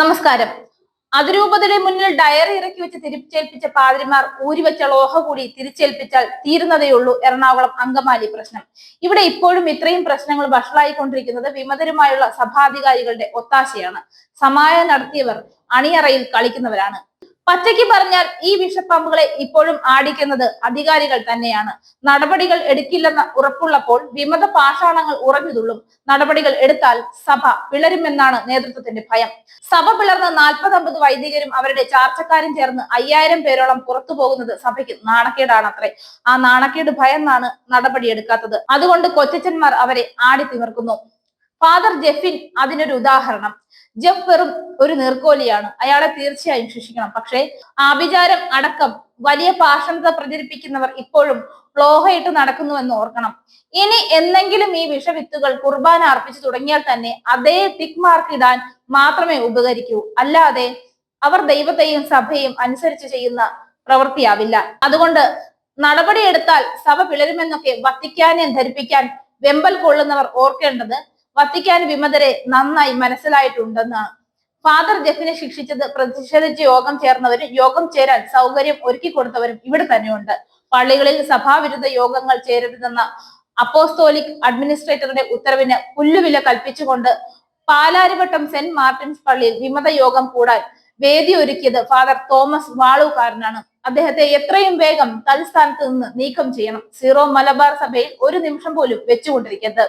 നമസ്കാരം. അതിരൂപതയുടെ മുന്നിൽ ഡയറി ഇറക്കി വെച്ച് തിരിച്ചേൽപ്പിച്ച പാതിരിമാർ ഊരിവെച്ച ലോഹ കൂടി തിരിച്ചേൽപ്പിച്ചാൽ തീരുന്നതേയുള്ളൂ എറണാകുളം അങ്കമാലി പ്രശ്നം. ഇവിടെ ഇപ്പോഴും ഇത്രയും പ്രശ്നങ്ങൾ വഷളായിക്കൊണ്ടിരിക്കുന്നത് വിമതരുമായുള്ള സഭാധികാരികളുടെ ഒത്താശയാണ്. സമായം നടത്തിയവർ അണിയറയിൽ കളിക്കുന്നവരാണ്. പച്ചയ്ക്ക് പറഞ്ഞാൽ ഈ വിഷപ്പാമ്പുകളെ ഇപ്പോഴും ആടിക്കുന്നത് അധികാരികൾ തന്നെയാണ്. നടപടികൾ എടുക്കില്ലെന്ന ഉറപ്പുള്ളപ്പോൾ വിമത പാഷാണങ്ങൾ ഉറഞ്ഞുതുള്ളും. നടപടികൾ എടുത്താൽ സഭ പിളരുമെന്നാണ് നേതൃത്വത്തിന്റെ ഭയം. സഭ പിളർന്ന് നാൽപ്പത്തമ്പത് വൈദികരും അവരുടെ ചാർച്ചക്കാരും ചേർന്ന് അയ്യായിരം പേരോളം പുറത്തു പോകുന്നത് സഭയ്ക്ക് നാണക്കേടാണത്രേ. ആ നാണക്കേട് ഭയന്നാണ് നടപടിയെടുക്കാത്തത്. അതുകൊണ്ട് കൊച്ചച്ചന്മാർ അവരെ ആടി തിമിർക്കുന്നു ഫാദർ ജെഫിൻ അതിനൊരു ഉദാഹരണം. ജെഫ് വെറും ഒരു നീർക്കോലിയാണ്. അയാളെ തീർച്ചയായും ശിക്ഷിക്കണം. പക്ഷേ ആഭിചാരം അടക്കം വലിയ പാഷണത പ്രചരിപ്പിക്കുന്നവർ ഇപ്പോഴും പ്ലോഹയിട്ട് നടക്കുന്നുവെന്ന് ഓർക്കണം. ഇനി എന്തെങ്കിലും ഈ വിഷവിത്തുകൾ കുർബാന അർപ്പിച്ചു തുടങ്ങിയാൽ തന്നെ അതേ ടിക് മാർക്ക് ഇടാൻ മാത്രമേ ഉപകരിക്കൂ. അല്ലാതെ അവർ ദൈവത്തെയും സഭയും അനുസരിച്ച് ചെയ്യുന്ന പ്രവൃത്തിയാവില്ല. അതുകൊണ്ട് നടപടിയെടുത്താൽ സഭ പിളരുമെന്നൊക്കെ വത്തിക്കാനെ ധരിപ്പിക്കാൻ വെമ്പൽ കൊള്ളുന്നവർ ഓർക്കേണ്ടത് വത്തിക്കാൻ വിമതരെ നന്നായി മനസ്സിലായിട്ടുണ്ടെന്നാണ്. ഫാദർ ജെഫിനെ ശിക്ഷിച്ചത് പ്രതിഷേധിച്ച് യോഗം ചേർന്നവരും യോഗം ചേരാൻ സൗകര്യം ഒരുക്കി കൊടുത്തവരും ഇവിടെ തന്നെയുണ്ട്. പള്ളികളിൽ സഭാവിരുദ്ധ യോഗങ്ങൾ ചേരരുതെന്ന അപ്പോസ്തോലിക് അഡ്മിനിസ്ട്രേറ്ററുടെ ഉത്തരവിന് പുല്ലുവില കൽപ്പിച്ചുകൊണ്ട് പാലാരിവട്ടം സെന്റ് മാർട്ടിൻസ് പള്ളിയിൽ വിമത യോഗം കൂടാൻ വേദി ഒരുക്കിയത് ഫാദർ തോമസ് വാളൂക്കാരനാണ്. അദ്ദേഹത്തെ എത്രയും വേഗം തൽസ്ഥാനത്ത് നിന്ന് നീക്കം ചെയ്യണം. സീറോ മലബാർ സഭയിൽ ഒരു നിമിഷം പോലും വെച്ചുകൊണ്ടിരിക്കരുത്.